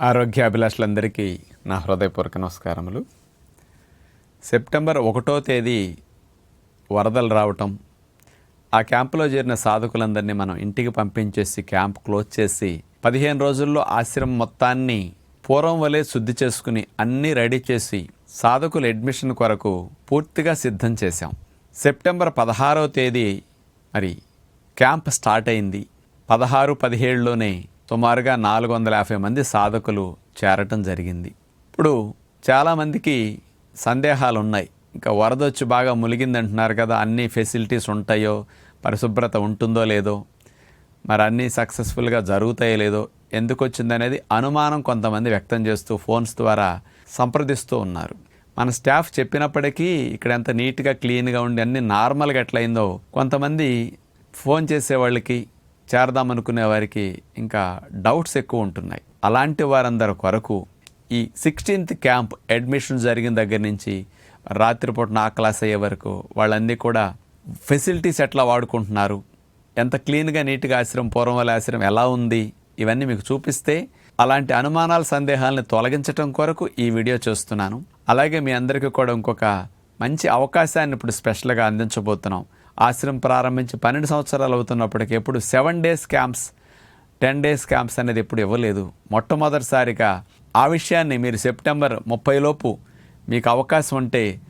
ఆరోగ్యాభిలాషులందరికీ నా హృదయపూర్వక నమస్కారములు. సెప్టెంబర్ ఒకటో తేదీ వరదలు రావటం ఆ క్యాంపులో చేరిన సాధకులందరినీ మనం ఇంటికి పంపించేసి క్యాంప్ క్లోజ్ చేసి పదిహేను రోజుల్లో ఆశ్రమం మొత్తాన్ని పూర్వం వలె శుద్ధి చేసుకుని అన్నీ రెడీ చేసి సాధకుల అడ్మిషన్ కొరకు పూర్తిగా సిద్ధం చేశాం. సెప్టెంబర్ పదహారవ తేదీ మరి క్యాంప్ స్టార్ట్ అయింది. పదహారు పదిహేడులోనే సుమారుగా నాలుగు వందల యాభై మంది సాధకులు చేరటం జరిగింది. ఇప్పుడు చాలామందికి సందేహాలు ఉన్నాయి ఇంకా వరద వచ్చి బాగా ములిగిందంటున్నారు కదా అన్ని ఫెసిలిటీస్ ఉంటాయో పరిశుభ్రత ఉంటుందో లేదో మరి అన్నీ సక్సెస్ఫుల్గా జరుగుతాయో లేదో ఎందుకు వచ్చిందనేది అనుమానం కొంతమంది వ్యక్తం చేస్తూ ఫోన్స్ ద్వారా సంప్రదిస్తూ ఉన్నారు. మన స్టాఫ్ చెప్పినప్పటికీ ఇక్కడ ఎంత నీట్గా క్లీన్గా ఉండి అన్ని నార్మల్గా ఎట్లయిందో కొంతమంది ఫోన్ చేసే వాళ్ళకి చేరదామనుకునే వారికి ఇంకా డౌట్స్ ఎక్కువ ఉంటున్నాయి. అలాంటి వారందరి కొరకు ఈ సిక్స్టీన్త్ క్యాంప్ అడ్మిషన్ జరిగిన దగ్గర నుంచి రాత్రిపూట నా క్లాస్ అయ్యే వరకు వాళ్ళన్నీ కూడా ఫెసిలిటీస్ ఎట్లా వాడుకుంటున్నారు? ఎంత క్లీన్గా నీట్గా ఆశ్రమం పూర్వం వాళ్ళ ఆశ్రమం ఎలా ఉంది? ఇవన్నీ మీకు చూపిస్తే అలాంటి అనుమానాల సందేహాలను తొలగించడం కొరకు ఈ వీడియో చేస్తున్నాను. అలాగే మీ అందరికీ కూడా ఇంకొక మంచి అవకాశాన్ని ఇప్పుడు స్పెషల్గా అందించబోతున్నాం. ఆశ్రమం ప్రారంభించి పన్నెండు సంవత్సరాలు అవుతున్నప్పటికీ ఎప్పుడు seven days camps ten days camps అనేది ఎప్పుడు ఇవ్వలేదు. మొట్టమొదటిసారిగా ఆ విషయాన్ని మీరు సెప్టెంబర్ ముప్పై లోపు మీకు అవకాశం ఉంటే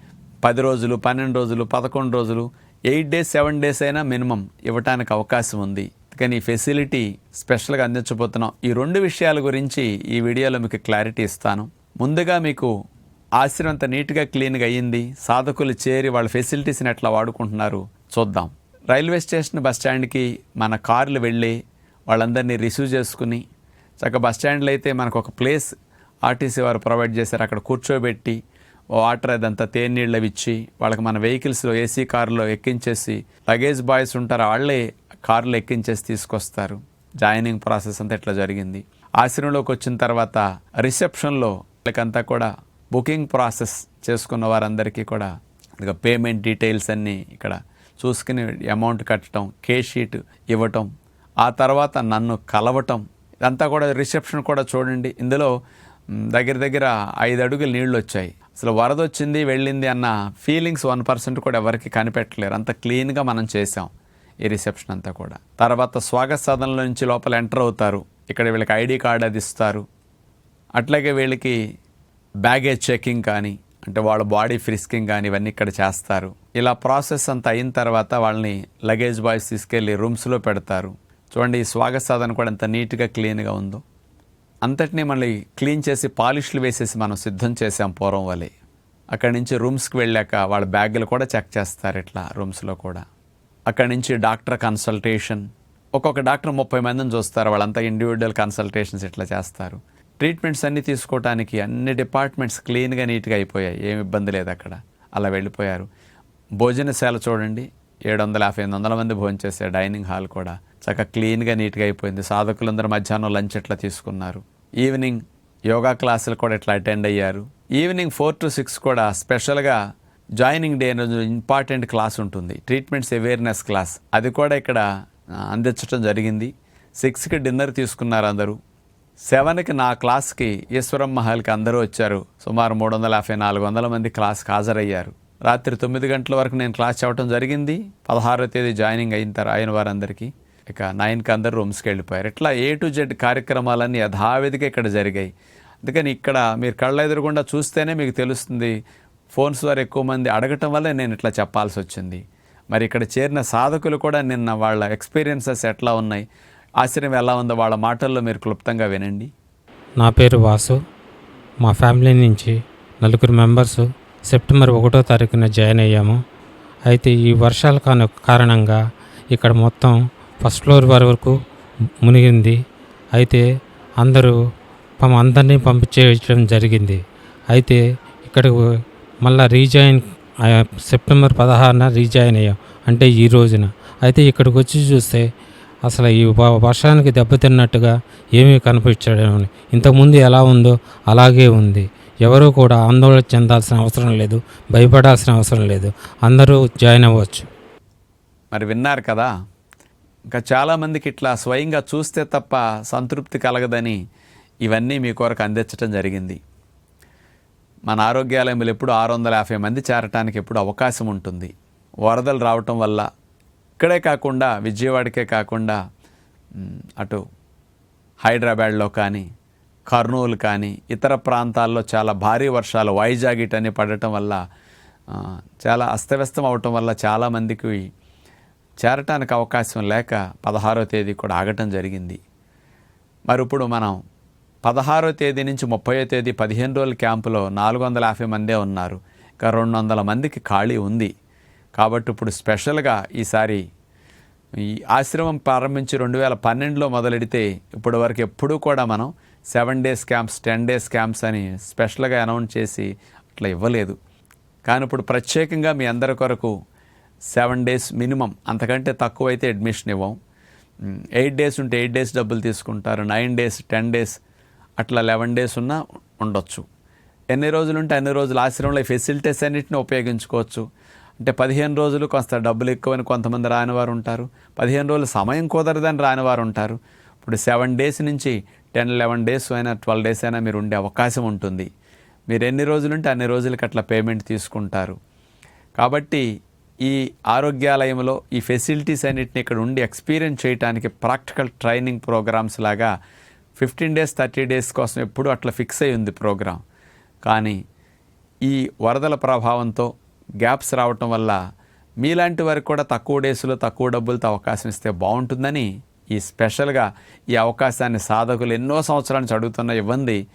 పది రోజులు పన్నెండు రోజులు పదకొండు రోజులు ఎయిట్ డేస్ సెవెన్ డేస్ అయినా మినిమం ఇవ్వటానికి అవకాశం ఉంది. కానీ ఈ ఫెసిలిటీ స్పెషల్గా అందించబోతున్నాం. ఈ రెండు విషయాల గురించి ఈ వీడియోలో మీకు క్లారిటీ ఇస్తాను. ముందుగా మీకు ఆశ్రమంత అంత నీట్గా క్లీన్గా అయ్యింది సాధకులు చేరి వాళ్ళ ఫెసిలిటీస్ని ఎట్లా వాడుకుంటున్నారు? చూద్దాం. రైల్వే స్టేషన్ బస్ స్టాండ్కి మన కార్లు వెళ్ళి వాళ్ళందరినీ రిసీవ్ చేసుకుని చక్కగా బస్ స్టాండ్లో అయితే మనకు ఒక ప్లేస్ ఆర్టీసీ వారు ప్రొవైడ్ చేశారు. అక్కడ కూర్చోబెట్టి వాటర్ అదంతా తేనీళ్ళవి ఇచ్చి వాళ్ళకి మన వెహికల్స్లో ఏసీ కారులో ఎక్కించేసి లగేజ్ బాయ్స్ ఉంటారు వాళ్ళే కార్లు ఎక్కించేసి తీసుకొస్తారు. జాయినింగ్ ప్రాసెస్ అంతా ఇట్లా జరిగింది. ఆశ్రమంలోకి వచ్చిన తర్వాత రిసెప్షన్లో వాళ్ళకంతా కూడా బుకింగ్ ప్రాసెస్ చేసుకున్న వారందరికీ కూడా ఇక పేమెంట్ డీటెయిల్స్ అన్నీ ఇక్కడ చూసుకుని అమౌంట్ కట్టడం కే షీట్ ఇవ్వటం ఆ తర్వాత నన్ను కలవటం ఇదంతా కూడా రిసెప్షన్ కూడా చూడండి. ఇందులో దగ్గర దగ్గర ఐదు అడుగులు నీళ్ళు వచ్చాయి. అసలు వరద వచ్చింది వెళ్ళింది అన్న ఫీలింగ్స్ వన్ పర్సెంట్ కూడా ఎవరికి కనిపెట్టలేరు. అంత క్లీన్గా మనం చేసాం ఈ రిసెప్షన్ అంతా కూడా. తర్వాత స్వాగత సదనంలో నుంచి లోపల ఎంటర్ అవుతారు. ఇక్కడ వీళ్ళకి ఐడి కార్డు అది ఇస్తారు. అట్లాగే వీళ్ళకి బ్యాగేజ్ చెకింగ్ కానీ అంటే వాళ్ళ బాడీ ఫ్రిస్కింగ్ కానీ ఇవన్నీ ఇక్కడ చేస్తారు. ఇలా ప్రాసెస్ అంతా అయిన తర్వాత వాళ్ళని లగేజ్ బాయ్స్ తీసుకెళ్ళి రూమ్స్లో పెడతారు. చూడండి ఈ స్వాగత సాధన కూడా ఎంత నీట్గా క్లీన్గా ఉందో. అంతటినీ మళ్ళీ క్లీన్ చేసి పాలిష్లు వేసేసి మనం సిద్ధం చేసాం పూర్వం వలె. అక్కడి నుంచి రూమ్స్కి వెళ్ళాక వాళ్ళ బ్యాగులు కూడా చెక్ చేస్తారు ఇట్లా రూమ్స్లో కూడా. అక్కడి నుంచి డాక్టర్ కన్సల్టేషన్. ఒక్కొక్క డాక్టర్ ముప్పై మందిని చూస్తారు వాళ్ళంతా ఇండివిజువల్ కన్సల్టేషన్స్ ఇట్లా చేస్తారు. ట్రీట్మెంట్స్ అన్నీ తీసుకోవడానికి అన్ని డిపార్ట్మెంట్స్ క్లీన్గా నీట్గా అయిపోయాయి. ఏమి ఇబ్బంది లేదు అక్కడ. అలా వెళ్ళిపోయారు. భోజనశాల చూడండి. ఏడు వందల యాభై ఎనిమిది వందల మంది భోజనం చేసే డైనింగ్ హాల్ కూడా చక్కగా క్లీన్గా నీట్గా అయిపోయింది. సాధకులందరూ మధ్యాహ్నం లంచ్ ఇట్లా తీసుకున్నారు. ఈవినింగ్ యోగా క్లాసులు కూడా ఇట్లా అటెండ్ అయ్యారు. ఈవినింగ్ ఫోర్ టు సిక్స్ కూడా స్పెషల్గా జాయినింగ్ డే రోజు ఇంపార్టెంట్ క్లాస్ ఉంటుంది. Treatments awareness class. అది కూడా ఇక్కడ అందించడం జరిగింది. సిక్స్కి డిన్నర్ తీసుకున్నారు అందరూ. సెవెన్కి నా క్లాస్కి ఈశ్వరం మహల్కి అందరూ వచ్చారు. సుమారు మూడు వందల యాభై నాలుగు వందల మంది క్లాస్కి హాజరయ్యారు. రాత్రి తొమ్మిది గంటల వరకు నేను క్లాస్ చెప్పడం జరిగింది. పదహారో తేదీ జాయినింగ్ అయిన తర్వాత అయిన వారందరికీ. ఇక నైన్కి అందరు రూమ్స్కి వెళ్ళిపోయారు. ఇట్లా ఏ టు జెడ్ కార్యక్రమాలన్నీ యథావిధిగా ఇక్కడ జరిగాయి. అందుకని ఇక్కడ మీరు కళ్ళ ఎదురుగుండా చూస్తేనే మీకు తెలుస్తుంది ఫోన్స్ ద్వారా ఎక్కువ మంది అడగటం వల్ల నేను ఇట్లా చెప్పాల్సి వచ్చింది. మరి ఇక్కడ చేరిన సాధకులు కూడా నిన్న వాళ్ళ ఎక్స్పీరియన్సెస్ ఎట్లా ఉన్నాయి? ఆశ్చర్యం ఎలా ఉందో వాళ్ళ మాటల్లో మీరు క్లుప్తంగా వినండి. నా పేరు వాసు. మా ఫ్యామిలీ నుంచి నలుగురు మెంబర్స్ సెప్టెంబర్ ఒకటో తారీఖున జాయిన్ అయ్యాము. అయితే ఈ వర్షాల కారణంగా ఇక్కడ మొత్తం ఫస్ట్ ఫ్లోర్ వరకు మునిగింది. అయితే అందరూ పం అందరినీ పంపించేయడం జరిగింది. అయితే ఇక్కడికి మళ్ళా రీజాయిన్ సెప్టెంబర్ పదహారున రీజాయిన్ అయ్యాం. అంటే ఈ రోజున. అయితే ఇక్కడికి వచ్చి చూస్తే అసలు ఈ వర్షానికి దెబ్బతిన్నట్టుగా ఏమీ కనిపించడం ఇంతకుముందు ఎలా ఉందో అలాగే ఉంది. ఎవరూ కూడా ఆందోళన చెందాల్సిన అవసరం లేదు భయపడాల్సిన అవసరం లేదు. అందరూ జాయిన్ అవ్వచ్చు. మరి విన్నారు కదా? ఇంకా చాలామందికి ఇట్లా స్వయంగా చూస్తే తప్ప సంతృప్తి కలగదని ఇవన్నీ మీ కొరకు అందించడం జరిగింది. మన ఆరోగ్యాలయంలో ఎప్పుడు ఆరు వందల యాభై మంది చేరటానికి ఎప్పుడు అవకాశం ఉంటుంది. వరదలు రావటం వల్ల ఇక్కడే కాకుండా విజయవాడకే కాకుండా అటు హైదరాబాద్లో కానీ కర్నూలు కానీ ఇతర ప్రాంతాల్లో చాలా భారీ వర్షాలు వైజాగ్ ఇటని పడటం వల్ల చాలా అస్తవ్యస్తం అవటం వల్ల చాలామందికి చేరటానికి అవకాశం లేక పదహారో తేదీ కూడా ఆగటం జరిగింది. మరి ఇప్పుడు మనం పదహారో తేదీ నుంచి ముప్పయో తేదీ పదిహేను రోజుల క్యాంపులో నాలుగు వందల యాభై మందే ఉన్నారు. ఇంకా రెండు వందల మందికి ఖాళీ ఉంది. కాబట్టి ఇప్పుడు స్పెషల్గా ఈసారి ఈ ఆశ్రమం ప్రారంభించి రెండు వేల పన్నెండులో మొదలెడితే ఇప్పటి వరకు ఎప్పుడూ కూడా మనం seven days camps ten days camps అని స్పెషల్గా అనౌన్స్ చేసి అట్లా ఇవ్వలేదు. కానీ ఇప్పుడు ప్రత్యేకంగా మీ అందరి కొరకు సెవెన్ డేస్ మినిమం అంతకంటే తక్కువ అయితే అడ్మిషన్ ఇవ్వం. ఎయిట్ డేస్ ఉంటే ఎయిట్ డేస్ డబ్బులు తీసుకుంటారు నైన్ డేస్ టెన్ డేస్ అట్లా లెవెన్ డేస్ ఉన్నా ఉండొచ్చు. ఎన్ని రోజులు ఉంటే అన్ని రోజులు ఆశ్రమంలో ఫెసిలిటీస్ అన్నింటిని ఉపయోగించుకోవచ్చు. అంటే పదిహేను రోజులు కొంత డబ్బులు ఎక్కువని కొంతమంది రానివారు ఉంటారు. పదిహేను రోజులు సమయం కుదరదని రానివారు ఉంటారు. ఇప్పుడు సెవెన్ డేస్ నుంచి టెన్ లెవెన్ డేస్ అయినా ట్వెల్వ్ డేస్ అయినా మీరు ఉండే అవకాశం ఉంటుంది. మీరు ఎన్ని రోజులు ఉంటే అన్ని రోజులకి అట్లా పేమెంట్ తీసుకుంటారు. కాబట్టి ఈ ఆరోగ్యాలయంలో ఈ ఫెసిలిటీస్ అన్నిటిని ఇక్కడ ఉండి ఎక్స్పీరియన్స్ చేయడానికి ప్రాక్టికల్ ట్రైనింగ్ ప్రోగ్రామ్స్ లాగా ఫిఫ్టీన్ డేస్ థర్టీ డేస్ కోసం ఎప్పుడూ అట్లా ఫిక్స్ అయి ఉంది ప్రోగ్రామ్. కానీ ఈ వరదల ప్రభావంతో గ్యాప్స్ రావటం వల్ల మీలాంటి వారికి కూడా తక్కువ డేస్లో తక్కువ డబ్బులతో అవకాశం ఇస్తే బాగుంటుందని ఈ స్పెషల్గా ఈ అవకాశాన్ని సాధకులు ఎన్నో సంవత్సరాల నుంచి అడుగుతున్న ఇవ్వండి.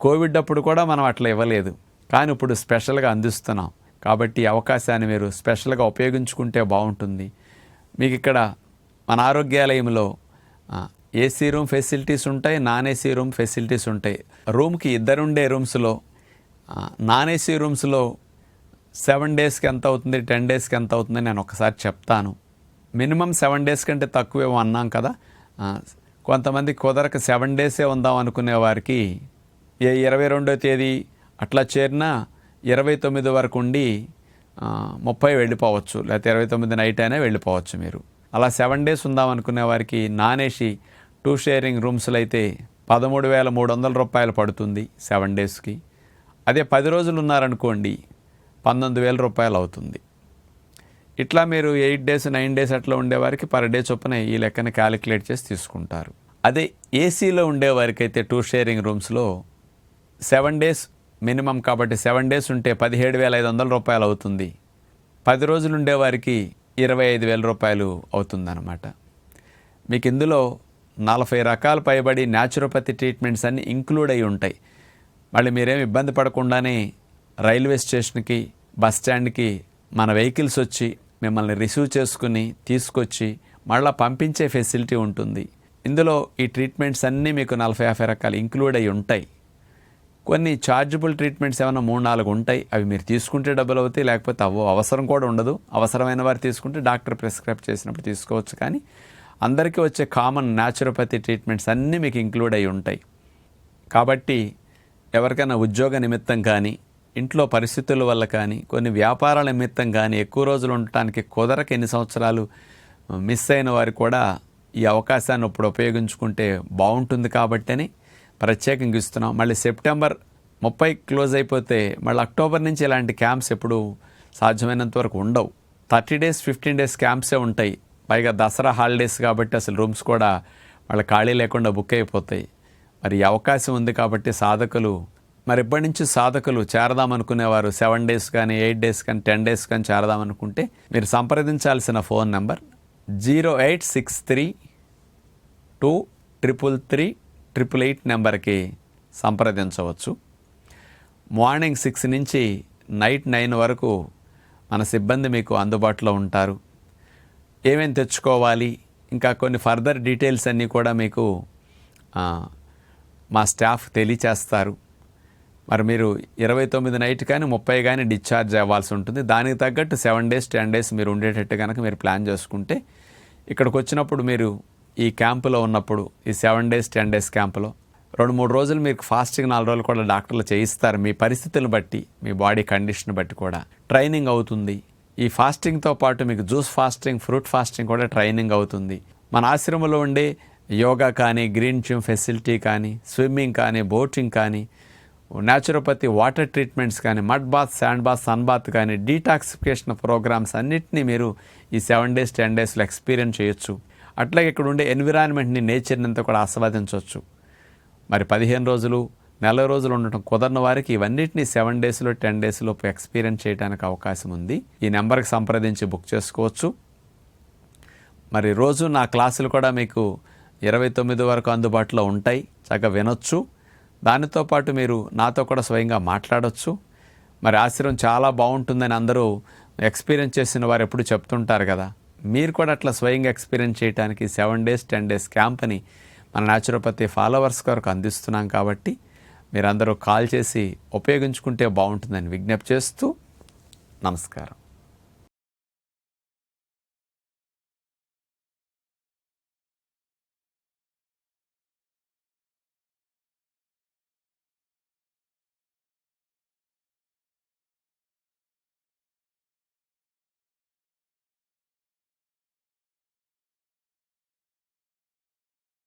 కోవిడ్ అప్పుడు కూడా మనం అట్లా ఇవ్వలేదు. కానీ ఇప్పుడు స్పెషల్గా అందిస్తున్నాం. కాబట్టి ఈ అవకాశాన్ని మీరు స్పెషల్గా ఉపయోగించుకుంటే బాగుంటుంది. మీకు ఇక్కడ మన ఆరోగ్యాలయంలో ఏసీ రూమ్ ఫెసిలిటీస్ ఉంటాయి నాన్ ఏసీ రూమ్ ఫెసిలిటీస్ ఉంటాయి. రూమ్కి ఇద్దరుండే రూమ్స్లో నాన్ ఏసీ రూమ్స్లో సెవెన్ డేస్కి ఎంత అవుతుంది? టెన్ డేస్కి ఎంత అవుతుంది? నేను ఒకసారి చెప్తాను. మినిమం సెవెన్ డేస్ కంటే తక్కువేమో అన్నాం కదా. కొంతమంది కుదరక సెవెన్ డేసే ఉందాం అనుకునే వారికి ఏ ఇరవై రెండో తేదీ అట్లా చేరినా ఇరవై తొమ్మిది వరకు ఉండి ముప్పై వెళ్ళిపోవచ్చు. లేకపోతే ఇరవై తొమ్మిది నైట్ అయినా వెళ్ళిపోవచ్చు మీరు. అలా సెవెన్ డేస్ ఉందాం అనుకునే వారికి నానేసి టూ షేరింగ్ రూమ్స్లో అయితే పదమూడు వేల మూడు వందల రూపాయలు పడుతుంది సెవెన్ డేస్కి. అదే పది రోజులు ఉన్నారనుకోండి పంతొమ్మిది వేల రూపాయలు అవుతుంది ఇట్లా మీరు ఎయిట్ డేస్ నైన్ డేస్ అట్లా ఉండేవారికి పర్ డే చొప్పున ఈ లెక్కన క్యాలిక్యులేట్ చేసి తీసుకుంటారు. అదే ఏసీలో ఉండేవారికి అయితే టూ షేరింగ్ రూమ్స్లో సెవెన్ డేస్ మినిమం కాబట్టి సెవెన్ డేస్ ఉంటే పదిహేడు వేల ఐదు వందల రూపాయలు అవుతుంది పది రోజులు ఉండేవారికి ఇరవై ఐదు వేల రూపాయలు అవుతుందన్నమాట. మీకు ఇందులో నలభై రకాల పైబడి న్యాచురోపతి ట్రీట్మెంట్స్ అన్నీ ఇంక్లూడ్ అయి ఉంటాయి. మళ్ళీ మీరేమి ఇబ్బంది పడకుండానే రైల్వే స్టేషన్కి బస్ స్టాండ్కి మన వెహికల్స్ వచ్చి మిమ్మల్ని రిసీవ్ చేసుకుని తీసుకొచ్చి మళ్ళీ పంపించే ఫెసిలిటీ ఉంటుంది. ఇందులో ఈ ట్రీట్మెంట్స్ అన్నీ మీకు నలభై యాభై రకాలు ఇంక్లూడ్ అయి ఉంటాయి. కొన్ని చార్జబుల్ ట్రీట్మెంట్స్ ఏమైనా మూడు నాలుగు ఉంటాయి. అవి మీరు తీసుకుంటే డబ్బులు అవుతాయి లేకపోతే అవ్వ అవసరం కూడా ఉండదు. అవసరమైన వారు తీసుకుంటే డాక్టర్ ప్రిస్క్రైబ్ చేసినప్పుడు తీసుకోవచ్చు. కానీ అందరికీ వచ్చే కామన్ న్యాచురోపతి ట్రీట్మెంట్స్ అన్నీ మీకు ఇంక్లూడ్ అయి ఉంటాయి. కాబట్టి ఎవరికైనా ఉద్యోగ నిమిత్తం కానీ ఇంట్లో పరిస్థితుల వల్ల కానీ కొన్ని వ్యాపారాల నిమిత్తం కానీ ఎక్కువ రోజులు ఉండటానికి కుదరక ఎన్ని సంవత్సరాలు మిస్ అయిన వారు కూడా ఈ అవకాశాన్ని ఇప్పుడు ఉపయోగించుకుంటే బాగుంటుంది కాబట్టని ప్రత్యేకంగా ఇస్తున్నాం. మళ్ళీ సెప్టెంబర్ ముప్పై క్లోజ్ అయిపోతే మళ్ళీ అక్టోబర్ నుంచి ఇలాంటి క్యాంప్స్ ఎప్పుడు సాధ్యమైనంత వరకు ఉండవు. థర్టీ డేస్ ఫిఫ్టీన్ డేస్ క్యాంప్సే ఉంటాయి. పైగా దసరా హాలిడేస్ కాబట్టి అసలు రూమ్స్ కూడా వాళ్ళ ఖాళీ లేకుండా బుక్ అయిపోతాయి. మరి అవకాశం ఉంది కాబట్టి సాధకులు మరి ఇప్పటి నుంచి సాధకులు చేరదామనుకునేవారు సెవెన్ డేస్ కానీ ఎయిట్ డేస్ కానీ టెన్ డేస్ కానీ చేరదామనుకుంటే మీరు సంప్రదించాల్సిన phone number zero eight six three two triple three triple eight నెంబర్కి సంప్రదించవచ్చు. మార్నింగ్ సిక్స్ నుంచి నైట్ నైన్ వరకు మన సిబ్బంది మీకు అందుబాటులో ఉంటారు. ఏమేమి తెచ్చుకోవాలి? ఇంకా కొన్ని ఫర్దర్ డీటెయిల్స్ అన్నీ కూడా మీకు మా స్టాఫ్ తెలియచేస్తారు. మరి మీరు ఇరవై తొమ్మిది నైట్ కానీ ముప్పై కానీ డిశ్చార్జ్ అవ్వాల్సి ఉంటుంది. దానికి తగ్గట్టు సెవెన్ డేస్ టెన్ డేస్ మీరు ఉండేటట్టు కనుక మీరు ప్లాన్ చేసుకుంటే ఇక్కడికి వచ్చినప్పుడు మీరు ఈ క్యాంపులో ఉన్నప్పుడు ఈ సెవెన్ డేస్ టెన్ డేస్ క్యాంపులో రెండు మూడు రోజులు మీకు ఫాస్టింగ్ నాలుగు రోజులు కూడా డాక్టర్లు చేయిస్తారు. మీ పరిస్థితులను బట్టి మీ బాడీ కండిషన్ బట్టి కూడా ట్రైనింగ్ అవుతుంది. ఈ ఫాస్టింగ్తో పాటు మీకు జ్యూస్ ఫాస్టింగ్ ఫ్రూట్ ఫాస్టింగ్ కూడా ట్రైనింగ్ అవుతుంది. మన ఆశ్రమంలో ఉండే యోగా కానీ గ్రీన్ జిమ్ ఫెసిలిటీ కానీ స్విమ్మింగ్ కానీ బోటింగ్ కానీ న్యాచురోపతి వాటర్ ట్రీట్మెంట్స్ కానీ mud bath sand bath sun bath కానీ డీటాక్సిఫికేషన్ ప్రోగ్రామ్స్ అన్నింటినీ మీరు ఈ సెవెన్ డేస్ టెన్ డేస్లో ఎక్స్పీరియన్స్ చేయొచ్చు. అట్లాగే ఇక్కడ ఉండే ఎన్విరాన్మెంట్ని నేచర్ని అంతా కూడా ఆస్వాదించవచ్చు. మరి పదిహేను రోజులు నెల రోజులు ఉండటం కుదరని వారికి ఇవన్నిటిని సెవెన్ డేస్లో టెన్ డేస్లో ఎక్స్పీరియన్స్ చేయడానికి అవకాశం ఉంది. ఈ నెంబర్కి సంప్రదించి బుక్ చేసుకోవచ్చు. మరి రోజు నా క్లాసులు కూడా మీకు ఇరవై తొమ్మిది వరకు అందుబాటులో ఉంటాయి. చక్కగా వినొచ్చు. దానితో పాటు మీరు నాతో కూడా స్వయంగా మాట్లాడవచ్చు మరి ఆశ్రయం చాలా బాగుంటుందని అందరూ ఎక్స్పీరియన్స్ చేసిన వారు ఎప్పుడు చెప్తుంటారు కదా. మీరు కూడా అట్లా స్వయంగా ఎక్స్పీరియన్స్ చేయడానికి సెవెన్ డేస్ టెన్ డేస్ క్యాంప్ని మన న్యాచురోపతి ఫాలోవర్స్ కొరకు అందిస్తున్నాం కాబట్టి మీరందరూ కాల్ చేసి ఉపయోగించుకుంటే బాగుంటుందని విజ్ఞప్తి చేస్తూ నమస్కారం.